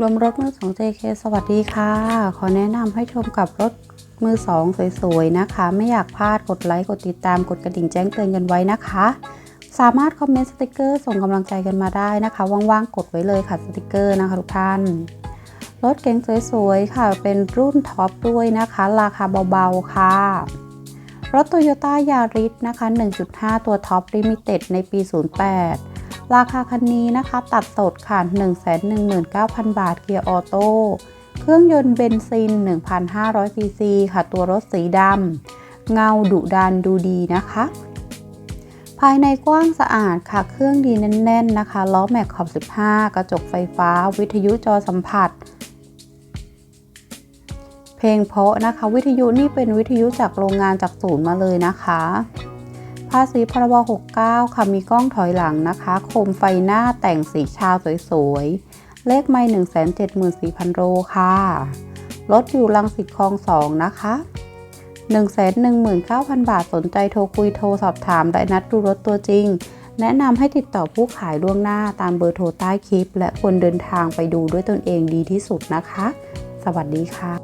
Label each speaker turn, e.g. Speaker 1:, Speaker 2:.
Speaker 1: รวมรถมือสอง JK สวัสดีค่ะ ขอแนะนำให้ชมกับรถมือสองสวยๆนะคะ ไม่อยากพลาดกดไลค์ กดติดตามกดกระดิ่งแจ้งเตือนกันไว้นะคะ สามารถคอมเมนต์สติกเกอร์ส่งกำลังใจกันมาได้นะคะ ว่างๆ กดไว้เลยค่ะสติกเกอร์นะคะทุกท่าน รถเก๋งสวยๆ ค่ะ เป็นรุ่นท็อปด้วยนะคะ ราคาเบาๆ ค่ะรถ Toyota Yaris นะคะ 1.5 ตัวท็อปลิมิเต็ดในปี 08 ราคาคันนี้นะคะตัดสดค่ะ 119,000 บาทเกียร์ออโต้เครื่องยนต์เบนซิน 1,500ซีซีค่ะ ตัวรถสีดำเงาดุดันดูดีนะคะ ภายในกว้างสะอาดค่ะ เครื่องดีแน่น ๆ นะคะล้อแม็กขอบ 15 กระจกไฟฟ้า วิทยุจอสัมผัส เพลงเพราะนะคะ วิทยุนี่เป็นวิทยุจากโรงงานจากศูนย์มาเลยนะคะ ภาษีพรบ69 ค่ะ มีกล้องถอยหลังนะคะ โคมไฟหน้าแต่งสีชาสวยๆ เลขไม่ 174,000 โลค่ะ รถอยู่ลังสิตคลอง2นะคะ 119,000 บาท สนใจโทรคุยโทรสอบถามและนัดดูรถตัวจริง แนะนำให้ติดต่อผู้ขายล่วงหน้าตามเบอร์โทรใต้คลิป และควรเดินทางไปดูด้วยตนเองดีที่สุดนะคะ สวัสดีค่ะ